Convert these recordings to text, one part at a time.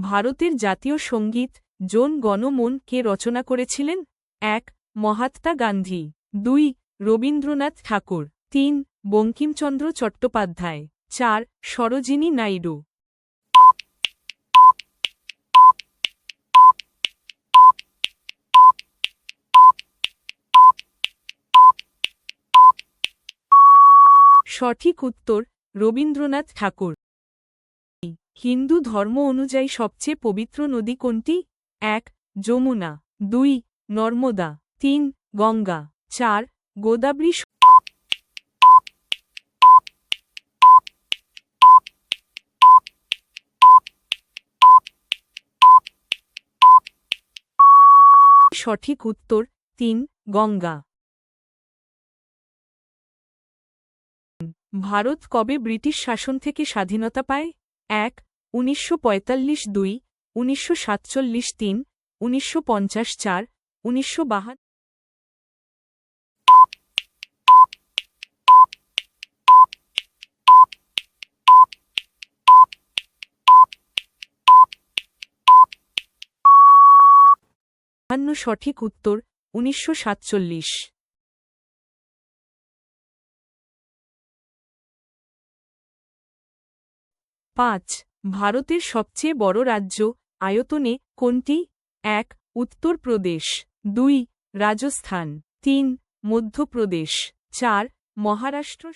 ভারতের জাতীয় সংগীত জন গণমন কে রচনা করেছিলেন? এক, মহাত্মা গান্ধী। দুই, রবীন্দ্রনাথ ঠাকুর। তিন, বঙ্কিমচন্দ্র চট্টোপাধ্যায়। চার, সরোজিনী নাইডু। সঠিক উত্তর, রবীন্দ্রনাথ ঠাকুর। হিন্দু ধর্ম অনুযায়ী সবচেয়ে পবিত্র নদী কোনটি? এক, যমুনা। দুই, নর্মদা। তিন, গঙ্গা। চার, গোদাবরী সঠিক উত্তর, তিন, গঙ্গা। ভারত কবে ব্রিটিশ শাসন থেকে স্বাধীনতা পায়? এক, উনিশশো পঁয়তাল্লিশ দুই, উনিশশো সাতচল্লিশ তিন, উনিশশো পঞ্চাশ চার, উনিশশো বাহান্ন। সঠিক উত্তর, উনিশশো সাতচল্লিশ। পাঁচ, ভারতের সবচেয়ে বড় রাজ্য আয়তনে কোনটি? এক উত্তরপ্রদেশ দুই, রাজস্থান। তিন, মধ্যপ্রদেশ। চার, মহারাষ্ট্র।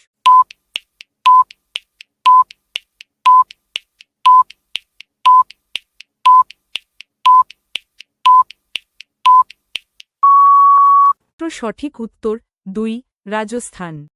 সঠিক উত্তর দুই, রাজস্থান।